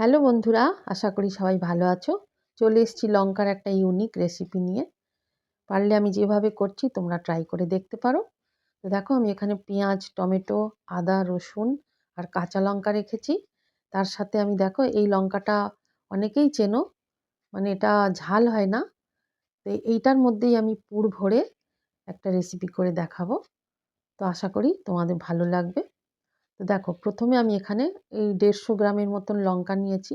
Hello বন্ধুরা, আশা করি সবাই ভালো আছো। চলে এসেছি লঙ্কার একটা ইউনিক রেসিপি নিয়ে। পারলে আমি যেভাবে করছি তোমরা ট্রাই করে দেখতে পারো। তো দেখো, আমি এখানে পেঁয়াজ, টমেটো, আদা, রসুন আর কাঁচা লঙ্কা রেখেছি। তার সাথে আমি দেখো, এই লঙ্কাটা অনেকেই চেনো মানে এটা ঝাল হয় না। তো এইটার মধ্যেই আমি পুর ভরে একটা রেসিপি করে দেখাবো। তো আশা করি তোমাদের ভালো লাগবে। দেখো, প্রথমে আমি এখানে, এই দেড়শো গ্রামের মতন লঙ্কা নিয়েছি।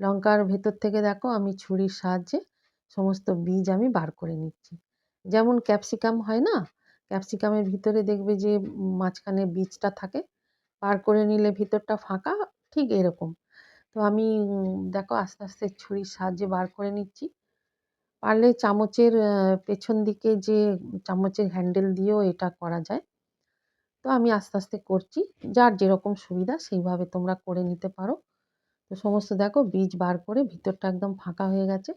লঙ্কার ভেতর থেকে দেখো, আমি ছুরির সাহায্যে সমস্ত বীজ আমি বার করে নিচ্ছি। যেমন ক্যাপসিকাম হয় না, ক্যাপসিকামের ভিতরে দেখবে যে মাঝখানে বীজটা থাকে, বার করে নিলে ভিতরটা ফাঁকা, ঠিক এরকম। তো আমি, দেখো, আস্তে আস্তে ছুরির সাহায্যে বার করে নিচ্ছি। পারলে চামচের পেছন দিকে যে চামচের হ্যান্ডেল দিয়েও এটা করা যায়। তো আমি আস্তে আস্তে করছি। যার যেরকম সুবিধা সেইভাবে তোমরা করে নিতে পারো। তো সমস্ত দেখো বীজ বার করে ভিতরটা একদম ফাঁকা হয়ে গেছে।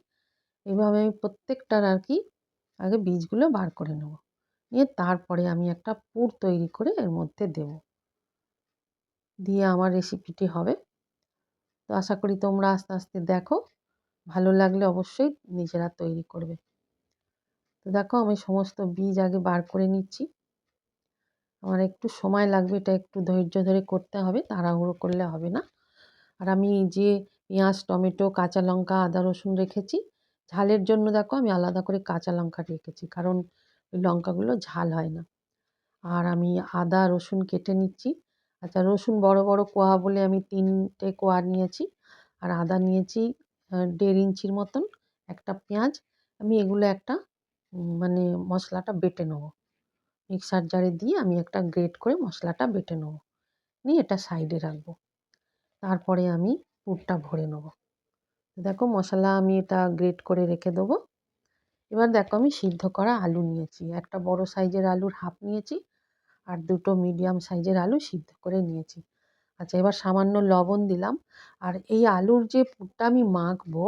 এইভাবে আমি প্রত্যেকটার আর কি আগে বীজগুলো বার করে নেব। নিয়ে তারপরে আমি একটা পুর তৈরি করে এর মধ্যে দেব। দিয়ে আমার রেসিপিটি হবে। তো আশা করি তোমরা আস্তে আস্তে দেখো। ভালো লাগলে অবশ্যই নিজেরা তৈরি করবে। তো দেখো আমি সমস্ত বীজ আগে বার করে নিচ্ছি। আমার একটু সময় লাগবে, এটা একটু ধৈর্য ধরে করতে হবে, তাড়াহুড়ো করলে হবে না। আর আমি যে পেঁয়াজ, টমেটো, কাঁচা লঙ্কা, আদা, রসুন রেখেছি, ঝালের জন্য দেখো আমি আলাদা করে কাঁচা লঙ্কা রেখেছি, কারণ ওই লঙ্কাগুলো ঝাল হয় না। আর আমি আদা, রসুন কেটে নিচ্ছি। আচ্ছা রসুন বড় বড় কোয়া বলে আমি তিনটে কোয়া নিয়েছি। আর আদা নিয়েছি দেড় ইঞ্চির মতন, একটা পেঁয়াজ। আমি এগুলো একটা মানে মশলাটা বেটে নেব। মিক্সার জারে দিয়ে আমি একটা গ্রেট করে মশলাটা বেটে নেব। নিয়ে এটা সাইডে রাখব। তারপরে আমি পুরটা ভরে নেব। দেখো মশলা আমি এটা গ্রেট করে রেখে দেবো। এবার দেখো আমি সিদ্ধ করা আলু নিয়েছি। একটা বড় সাইজের আলুর হাফ নিয়েছি আর দুটো মিডিয়াম সাইজের আলু সিদ্ধ করে নিয়েছি। আচ্ছা এবার সামান্য লবণ দিলাম। আর এই আলুর যে পুরটা আমি মাখবো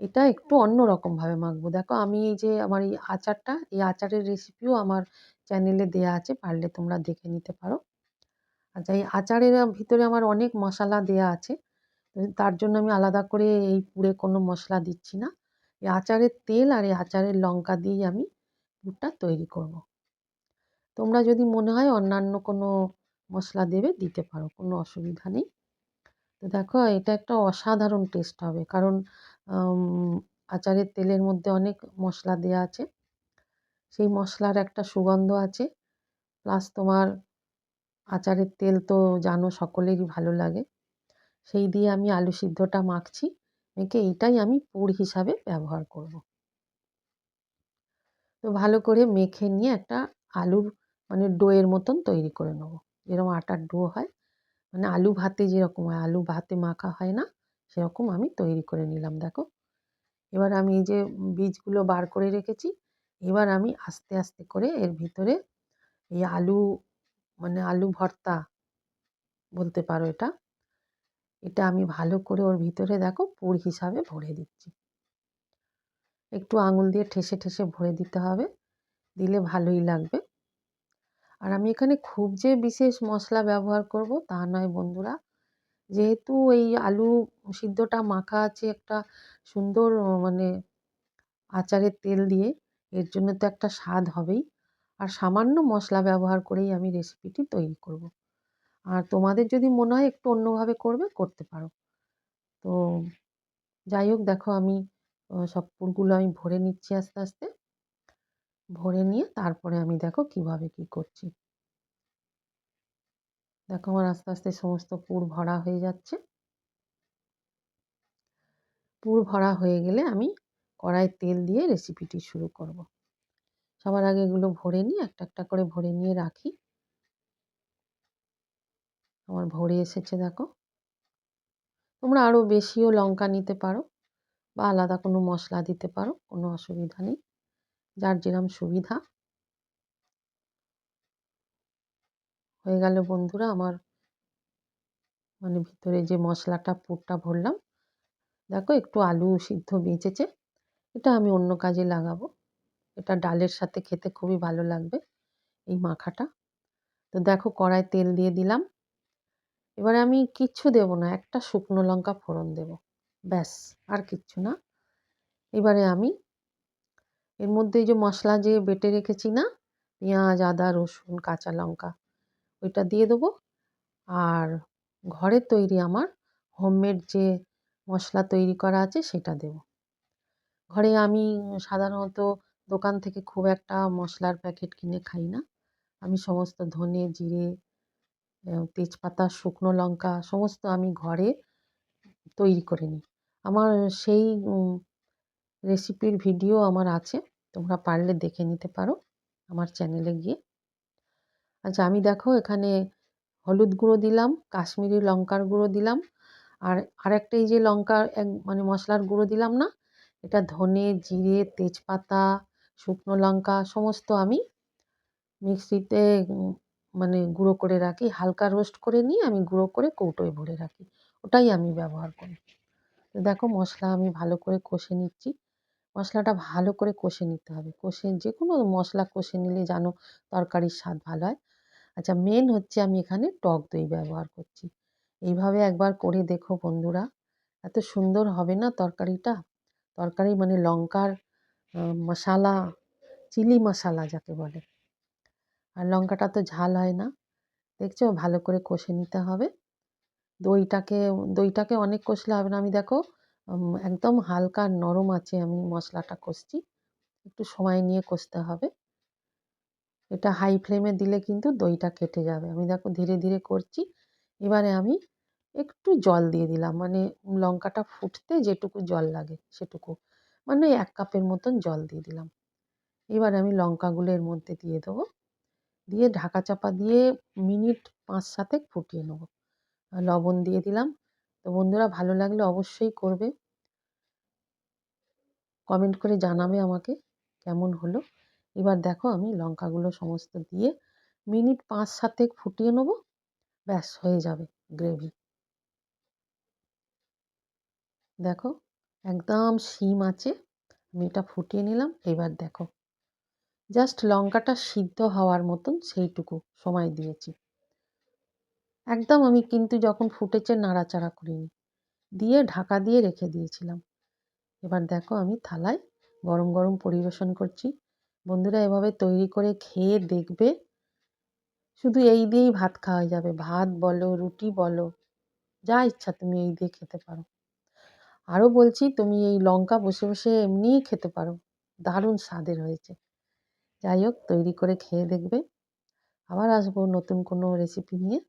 এটা একটু অন্য রকমভাবে মাখবো। দেখো আমি এই যে আমার এই আচারটা, এই আচারের রেসিপিও আমার চ্যানেলে দেয়া আছে, পারলে তোমরা দেখে নিতে পারো। আচ্ছা এই আচারের ভিতরে আমার অনেক মশলা দেয়া আছে। তার জন্য আমি আলাদা করে এই পুরে কোনো মশলা দিচ্ছি না। এই আচারের তেল আর এই আচারের লঙ্কা দিয়েই আমি পুরটা তৈরি করব। তোমরা যদি মনে হয় অন্যান্য কোনো মশলা দেবে, দিতে পারো, কোনো অসুবিধা নেই। দেখো, এটা একটা অসাধারণ টেস্ট হবে। কারণ আচারের তেলের মধ্যে অনেক মশলা দেওয়া আছে। সেই মশলার একটা সুগন্ধ আছে। প্লাস তোমার আচারের তেল তো জানো সকলেরই ভালো লাগে। সেই দিয়ে আমি আলু সিদ্ধটা মাখছি। মেখে এইটাই আমি পুর হিসাবে ব্যবহার করব। তো ভালো করে মেখে নিয়ে একটা আলুর মানে ডোয়ের মতন তৈরি করে নেব। যেরকম আটার ডো হয় মানে আলু ভাতে যেরকম হয়, আলু ভাতে মাখা হয় না, সেরকম আমি তৈরি করে নিলাম, দেখো। এবার আমি এই যে বীজগুলো বার করে রেখেছি, এবার আমি আস্তে আস্তে করে এর ভিতরে এই আলু মানে আলু ভর্তা বলতে পারো এটা এটা আমি ভালো করে ওর ভিতরে দেখো পুর হিসাবে ভরে দিচ্ছি। একটু আঙুল দিয়ে ঠেসে ঠেসে ভরে দিতে হবে, দিলে ভালোই লাগবে। আর আমি এখানে খুব যে বিশেষ মশলা ব্যবহার করব তা নয় বন্ধুরা। যেহেতু এই আলু সিদ্ধটা মাখা আছে একটা সুন্দর মানে আচারের তেল দিয়ে, এর জন্য তো একটা স্বাদ হবেই। আর সামান্য মশলা ব্যবহার করেই আমি রেসিপিটি তৈরি করব। আর তোমাদের যদি মনে হয় একটু অন্যভাবে করবে, করতে পারো। তো যাই হোক, দেখো আমি সব পুরগুলো আমি ভরে নিচ্ছি আস্তে আস্তে। ভরে নিয়ে তারপরে আমি দেখো কীভাবে কি করছি। দেখো আমার আস্তে আস্তে সমস্ত পুর ভরা হয়ে যাচ্ছে। পুর ভরা হয়ে গেলে আমি কড়াই তেল দিয়ে রেসিপিটি শুরু করব। সবার আগে এগুলো ভরে নিয়ে একটা একটা করে ভরে নিয়ে রাখি। আমার ভরে এসেছে দেখো। তোমরা আরও বেশিও লঙ্কা নিতে পারো বা আলাদা কোনো মশলা দিতে পারো, কোনো অসুবিধা নেই। যার যেরম সুবিধা। হয়ে গেল বন্ধুরা আমার মানে ভিতরে যে মশলাটা, পুরটা ভরলাম। দেখো একটু আলু সিদ্ধ বেঁচেছে। এটা আমি অন্য কাজে লাগাবো। এটা ডালের সাথে খেতে খুবই ভালো লাগবে এই মাখাটা। তো দেখো কড়ায় তেল দিয়ে দিলাম। এবারে আমি কিচ্ছু দেব না, একটা শুকনো লঙ্কা ফোড়ন দেব। ব্যাস, আর কিচ্ছু না। এবারে আমি এর মধ্যে এই যে মশলা যে বেটে রেখেছি না, পেঁয়াজ, আদা, রসুন, কাঁচা লঙ্কা, ওইটা দিয়ে দেবো। আর ঘরের তৈরি আমার হোমমেড যে মশলা তৈরি করা আছে সেটা দেব। ঘরে আমি সাধারণত দোকান থেকে খুব একটা মশলার প্যাকেট কিনে খাই না। আমি সমস্ত ধনে, জিরে তেজপাতা, শুকনো লঙ্কা, সমস্ত আমি ঘরে তৈরি করে নিই। আমার সেই রেসিপির ভিডিও আমার আছে, তোমরা পারলে দেখে নিতে পারো আমার চ্যানেলে গিয়ে। আচ্ছা আমি দেখো এখানে হলুদ গুঁড়ো দিলাম, কাশ্মীরি লঙ্কার গুঁড়ো দিলাম, আর আরেকটা এই যে লঙ্কার এক মানে মশলার গুঁড়ো দিলাম না, এটা ধনে, জিরে, তেজপাতা, শুকনো লঙ্কা সমস্ত আমি মিক্সিতে মানে গুঁড়ো করে রাখি, হালকা রোস্ট করে নিয়ে আমি গুঁড়ো করে কৌটোয় ভরে রাখি, ওটাই আমি ব্যবহার করি। দেখো মশলা আমি ভালো করে কষে নিচ্ছি। মশলাটা ভালো করে কষে নিতে হবে। কষে যে কোনো মশলা কষে নিলে জানো তরকারির স্বাদ ভালো হয়। আচ্ছা মেন হচ্ছে আমি এখানে টক দই ব্যবহার করছি। এইভাবে একবার করে দেখো বন্ধুরা। এত সুন্দর হবে না তরকারিটা? তরকারি মানে লঙ্কার মশালা, চিলি মশালা যাকে বলে। আর লঙ্কাটা তো ঝাল হয় না। দেখছ? ভালো করে কষে নিতে হবে। দইটাকে দইটাকে অনেক কষলে হবে না? আমি দেখো একদম হালকা নরম আছে আমি মশলাটা কষছি। একটু সময় নিয়ে কষতে হবে। এটা হাই ফ্লেমে দিলে কিন্তু দইটা কেটে যাবে। আমি দেখো ধীরে ধীরে করছি। এবারে আমি একটু জল দিয়ে দিলাম। মানে লঙ্কাটা ফুটতে যেটুকু জল লাগে সেটুকু। মানে এক কাপের মতন জল দিয়ে দিলাম। এবার আমি লঙ্কাগুলো এর মধ্যে দিয়ে দেবো। দিয়ে ঢাকা চাপা দিয়ে মিনিট পাঁচ সাতেক ফুটিয়ে নেব। লবণ দিয়ে দিলাম। তো বন্ধুরা ভালো লাগলে অবশ্যই করবে। কমেন্ট করে জানাবে আমাকে কেমন হলো। এবার দেখো আমি লঙ্কাগুলো সমস্ত দিয়ে মিনিট পাঁচ সাতেক ফুটিয়ে নেব, ব্যাস হয়ে যাবে গ্রেভি দেখো একদম শিম আছে, আমি এটা ফুটিয়ে নিলাম, এবার দেখো। জাস্ট লঙ্কাটা সিদ্ধ হওয়ার মতন সেইটুকু সময় দিয়েছি। একদম আমি কিন্তু যখন ফুটেছে নাড়াচাড়া করিনি, দিয়ে ঢাকা দিয়ে রেখে দিয়েছিলাম। এবার দেখো আমি থালায় গরম গরম পরিবেশন করছি। বন্ধুরা এভাবে তৈরি করে খেয়ে দেখবে, শুধু এই দিয়েই ভাত খাওয়া যাবে। ভাত বলো, রুটি বলো, যা ইচ্ছা তুমি এই দিয়ে খেতে পারো। আরও বলছি, তুমি এই লঙ্কা বসে বসে এমনিই খেতে পারো। দারুণ স্বাদের হয়েছে। যাই হোক, তৈরি করে খেয়ে দেখবে। আবার আসব নতুন কোনো রেসিপি নিয়ে।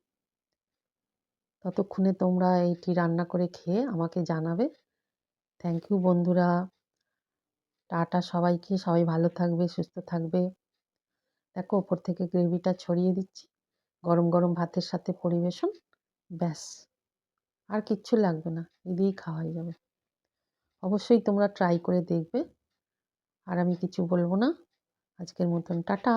ততক্ষণে তোমরা এইটি রান্না করে খেয়ে আমাকে জানাবে। থ্যাংক ইউ বন্ধুরা। টাটা সবাইকে। সবাই ভালো থাকবে, সুস্থ থাকবে। দেখো, ওপর থেকে গ্রেভিটা ছড়িয়ে দিচ্ছি। গরম গরম ভাতের সাথে পরিবেশন, ব্যাস। আর কিচ্ছু লাগবে না এদিয়েই খাওয়া যাবে। অবশ্যই তোমরা ট্রাই করে দেখবে। আর আমি কিছু বলব না। আজকের মতন টাটা।